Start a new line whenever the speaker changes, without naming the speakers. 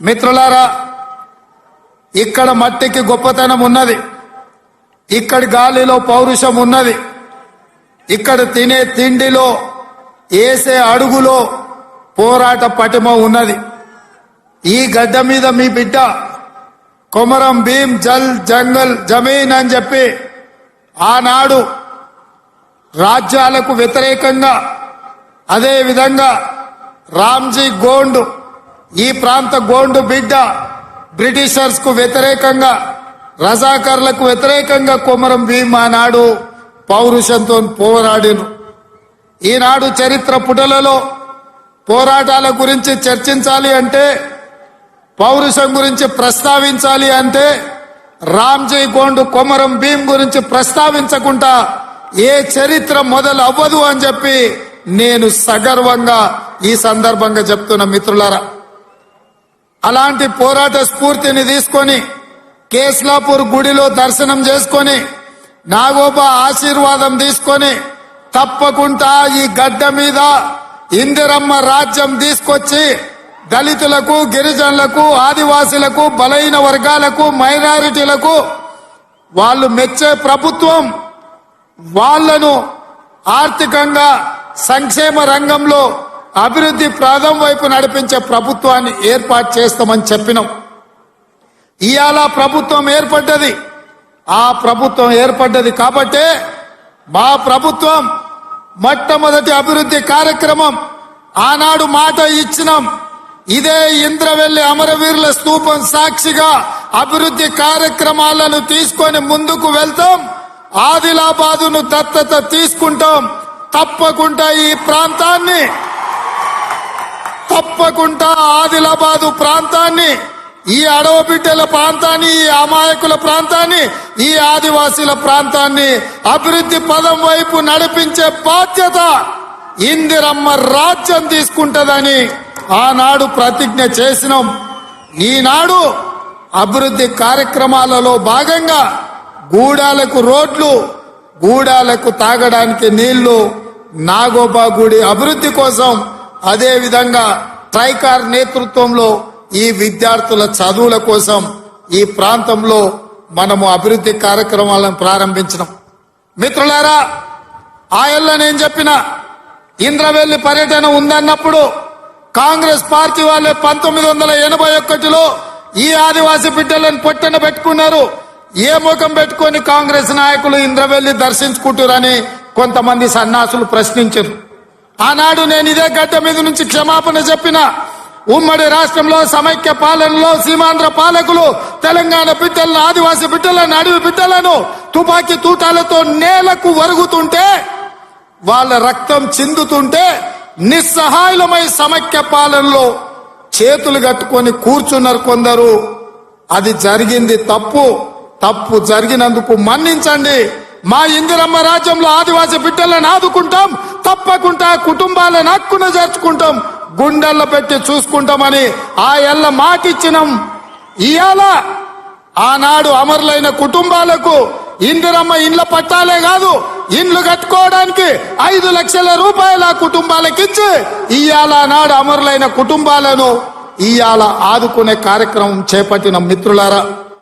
మిత్రులారా ఇక్కడ మట్టికి గొప్పతనం ఉన్నది. ఇక్కడి గాలిలో పౌరుషం ఉన్నది. ఇక్కడ తినే తిండిలో ఏసే అడుగులో పోరాట పటిమ ఉన్నది. ఈ గడ్డ మీద మీ బిడ్డ కొమరం భీం జల్ జంగల్ జమీన్ అని చెప్పి ఆనాడు రాజ్యాలకు వ్యతిరేకంగా అదే విధంగా రామ్జీ గోండు ఈ ప్రాంత గోండు బిడ్డ బ్రిటిషర్స్కు వ్యతిరేకంగా రజాకర్లకు వ్యతిరేకంగా కొమరం భీమ్ ఆనాడు పౌరుషంతో పోరాడిను. ఈనాడు చరిత్ర పుటలలో పోరాటాల గురించి చర్చించాలి అంటే పౌరుషం గురించి ప్రస్తావించాలి అంటే రామ్జీ గోండు కొమరం భీం గురించి ప్రస్తావించకుండా ఏ చరిత్ర మొదలు అవ్వదు అని చెప్పి నేను సగర్వంగా ఈ సందర్భంగా చెప్తున్న మిత్రులారా. అలాంటి పోరాట స్ఫూర్తిని తీసుకొని కేస్లాపూర్ గుడిలో దర్శనం చేసుకొని నాగోబా ఆశీర్వాదం తీసుకొని తప్పకుండా ఈ గడ్డ మీద ఇందిరమ్మ రాజ్యం తీసుకొచ్చి దళితులకు గిరిజనులకు ఆదివాసులకు బలైన వర్గాలకు మైనారిటీలకు వాళ్ళు మెచ్చే ప్రభుత్వం వాళ్ళను ఆర్థికంగా సంక్షేమ రంగంలో అభివృద్ధి ప్రాధం వైపు నడిపించే ప్రభుత్వాన్ని ఏర్పాటు చేస్తామని చెప్పినాం. ఇవాళ ప్రభుత్వం ఏర్పడ్డది. ఆ ప్రభుత్వం ఏర్పడ్డది కాబట్టే మా ప్రభుత్వం మొట్టమొదటి అభివృద్ధి కార్యక్రమం ఆనాడు మాట ఇచ్చినాం. ఇదే ఇంద్రవెల్లి అమరవీరుల స్తూపం సాక్షిగా అభివృద్ధి కార్యక్రమాలను తీసుకొని ముందుకు వెళ్తాం. ఆదిలాబాదును దత్తత తీసుకుంటాం. తప్పకుండా ఈ ప్రాంతాన్ని తప్పకుండా ఆదిలాబాదు ప్రాంతాన్ని ఈ అడవ బిడ్డల ప్రాంతాన్ని ఈ అమాయకుల ప్రాంతాన్ని ఈ ఆదివాసీల ప్రాంతాన్ని అభివృద్ధి పదం వైపు నడిపించే బాధ్యత ఇందిరమ్మ రాజ్యం తీసుకుంటదని ఆనాడు ప్రతిజ్ఞ చేసినాం. ఈనాడు అభివృద్ధి కార్యక్రమాలలో భాగంగా గూడాలకు రోడ్లు గూడాలకు తాగడానికి నీళ్ళు నాగోబా గుడి అభివృద్ధి కోసం అదే విధంగా ట్రైకార్ నేతృత్వంలో ఈ విద్యార్థుల చదువుల కోసం ఈ ప్రాంతంలో మనము అభివృద్ధి కార్యక్రమాలను ప్రారంభించడం మిత్రులారా ఆయల్లో నేను చెప్పిన ఇంద్రవెల్లి పర్యటన ఉందన్నప్పుడు కాంగ్రెస్ పార్టీ వాళ్ళే పంతొమ్మిది వందల ఎనభై ఒకటిలో ఈ ఆదివాసీ బిడ్డలను పొట్టన పెట్టుకున్నారు. ఏ ముఖం పెట్టుకొని కాంగ్రెస్ నాయకులు ఇంద్రవెల్లి దర్శించుకుంటారని కొంతమంది సన్నాసులు ప్రశ్నించారు. ఆనాడు నేను ఇదే గడ్డ మీద నుంచి క్షమాపణ చెప్పిన ఉమ్మడి రాష్ట్రంలో సమైక్య పాలనలో సీమాంధ్ర పాలకులు తెలంగాణ బిడ్డలను ఆదివాసి బిడ్డలను అడవి బిడ్డలను తుపాకీ తూటాలతో నేలకు వరుగుతుంటే వాళ్ళ రక్తం చిందుతుంటే నిస్సహాయులమై సమైక్య పాలనలో చేతులు కట్టుకొని కూర్చున్నారు కొందరు. అది జరిగింది తప్పు. తప్పు జరిగినందుకు మన్నించండి. మా ఇందిరమ్మ రాజ్యంలో ఆదివాసి బిడ్డలను ఆదుకుంటాం. తప్పకుండా కుటుంబాలను హక్కున చేర్చుకుంటాం గుండెల్లో పెట్టి చూసుకుంటామని ఆ ఎల్ల మాటిచ్చినాం. ఇవాళ ఆనాడు అమరులైన కుటుంబాలకు ఇందిరమ్మ ఇండ్ల పట్టాలే కాదు ఇండ్లు కట్టుకోవడానికి ఐదు లక్షల రూపాయల కుటుంబాలకు ఇచ్చి ఇవాళ నాడు అమరులైన కుటుంబాలను ఇవాళ ఆదుకునే కార్యక్రమం చేపట్టిన మిత్రులారా.